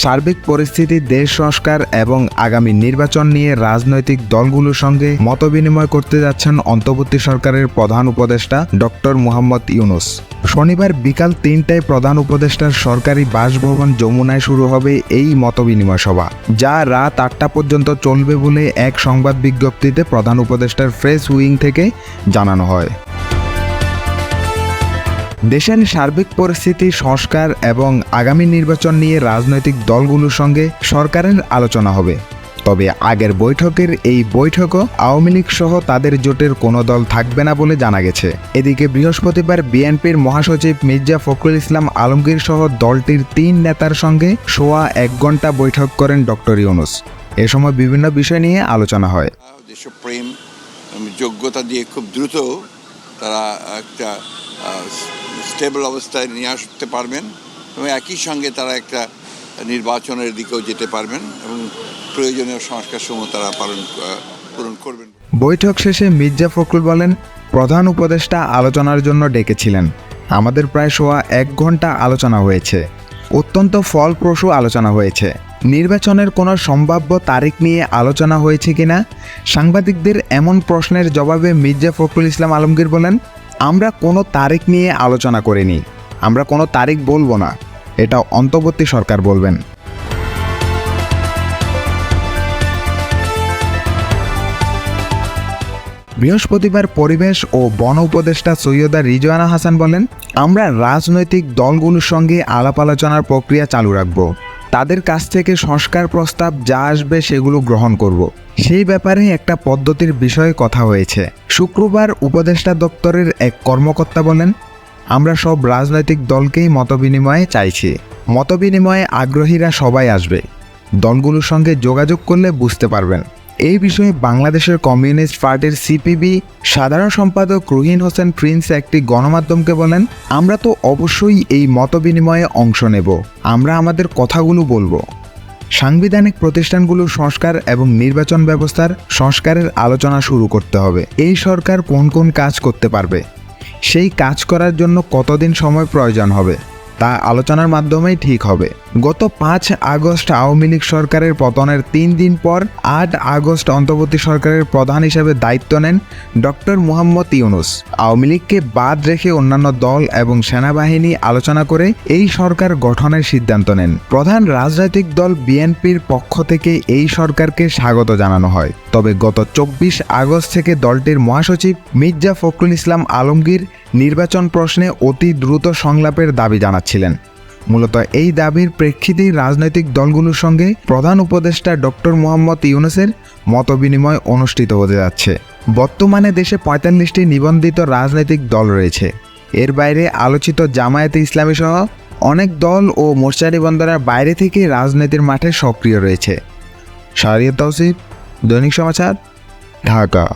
সার্বিক পরিস্থিতি, দেশ সংস্কার এবং আগামী নির্বাচন নিয়ে রাজনৈতিক দলগুলোর সঙ্গে মতবিনিময় করতে যাচ্ছেন অন্তর্বর্তী সরকারের প্রধান উপদেষ্টা ডক্টর মোহাম্মদ ইউনুস। শনিবার বিকাল তিনটায় প্রধান উপদেষ্টার সরকারি বাসভবন যমুনায় শুরু হবে এই মতবিনিময় সভা, যা রাত আটটা পর্যন্ত চলবে বলে এক সংবাদ বিজ্ঞপ্তিতে প্রধান উপদেষ্টার ফ্রেশ উইং থেকে জানানো হয়। দেশের সার্বিক পরিস্থিতি, সংস্কার এবং আগামী নির্বাচন নিয়ে রাজনৈতিক দলগুলোর সঙ্গে সরকারের আলোচনা হবে। তবে আগের বৈঠকের এই বৈঠকও আওয়ামী লীগ সহ তাদের জোটের কোনো দল থাকবে না বলে জানা গেছে। এদিকে বৃহস্পতিবার বিএনপির মহাসচিব মির্জা ফখরুল ইসলাম আলমগীর সহ দলটির তিন নেতার সঙ্গে সোয়া এক ঘণ্টা বৈঠক করেন ডক্টর ইউনুস। এ সময় বিভিন্ন বিষয় নিয়ে আলোচনা হয়। দেশপ্রেম যোগ্যতা দিয়ে খুব দ্রুত তারা একটা স্টেবল অবস্থায় নিয়ে আসতে পারবেন এবং একই সঙ্গে তারা একটা নির্বাচনের দিকেও যেতে পারবেন এবং প্রয়োজনীয় সংস্কারসমূহ তারা পালন পূরণ করবেন। বৈঠক শেষে মির্জা ফখরুল বলেন, প্রধান উপদেষ্টা আলোচনার জন্য ডেকেছিলেন। আমাদের প্রায় সোয়া এক ঘণ্টা আলোচনা হয়েছে। অত্যন্ত ফলপ্রসূ আলোচনা হয়েছে। নির্বাচনের কোনো সম্ভাব্য তারিখ নিয়ে আলোচনা হয়েছে কিনা? সাংবাদিকদের এমন প্রশ্নের জবাবে মির্জা ফখরুল ইসলাম আলমগীর বলেন আমরা কোনো তারিখ নিয়ে আলোচনা করিনি। আমরা কোনো তারিখ বলব না। এটা অন্তর্বর্তী সরকার বলবেন। বৃহস্পতিবার পরিবেশ ও বন উপদেষ্টা সৈয়দা রিজওয়ানা হাসান বলেন, আমরা রাজনৈতিক দলগুলোর সঙ্গে আলাপ আলোচনার প্রক্রিয়া চালু রাখব। তাদের কাছ থেকে সংস্কার প্রস্তাব যা আসবে সেগুলো গ্রহণ করব। সেই ব্যাপারে একটা পদ্ধতির বিষয়ে কথা হয়েছে। শুক্রবার উপদেষ্টা দপ্তরের এক কর্মকর্তা বলেন, আমরা সব রাজনৈতিক দলকেই মতবিনিময়ে চাইছি। মতবিনিময়ে আগ্রহীরা সবাই আসবে। দলগুলোর সঙ্গে যোগাযোগ করলে বুঝতে পারবেন। এই বিষয়ে বাংলাদেশের কমিউনিস্ট পার্টির সিপিবি সাধারণ সম্পাদক রুহিন হোসেন প্রিন্স একটি গণমাধ্যমকে বলেন, আমরা তো অবশ্যই এই মতবিনিময়ে অংশ নেব। আমরা আমাদের কথাগুলো বলব। সাংবিধানিক প্রতিষ্ঠানগুলোর সংস্কার এবং নির্বাচন ব্যবস্থার সংস্কারের আলোচনা শুরু করতে হবে। এই সরকার কোন কোন কাজ করতে পারবে? সেই কাজ করার জন্য কতদিন সময় প্রয়োজন হবে? তা আলোচনার মাধ্যমেই ঠিক হবে। গত পাঁচ আগস্ট আওয়ামী লীগ সরকারের পতনের তিন দিন পর আট আগস্ট অন্তর্বর্তী সরকারের প্রধান হিসেবে দায়িত্ব নেন ডক্টর মুহাম্মদ ইউনুস। আওয়ামী লীগকে বাদ রেখে অন্যান্য দল এবং সেনাবাহিনী আলোচনা করে এই সরকার গঠনের সিদ্ধান্ত নেন। প্রধান রাজনৈতিক দল বিএনপির পক্ষ থেকে এই সরকারকে স্বাগত জানানো হয়। তবে গত চব্বিশ আগস্ট থেকে দলটির মহাসচিব মির্জা ফখরুল ইসলাম আলমগীর নির্বাচন প্রশ্নে অতি দ্রুত সংলাপের দাবি জানাচ্ছিলেন। মূলত এই দাবির প্রেক্ষিতেই রাজনৈতিক দলগুলোর সঙ্গে প্রধান উপদেষ্টা ডক্টর মোহাম্মদ ইউনুসের মতবিনিময় অনুষ্ঠিত হতে যাচ্ছে। বর্তমানে দেশে পঁয়তাল্লিশটি নিবন্ধিত রাজনৈতিক দল রয়েছে। এর বাইরে আলোচিত জামায়াতে ইসলামী সহ অনেক দল ও মোর্চা নিবন্ধনের বাইরে থেকে রাজনীতির মাঠে সক্রিয় রয়েছে। শাহরিয়াত তৌসিফ, দৈনিক সমাচার, ঢাকা।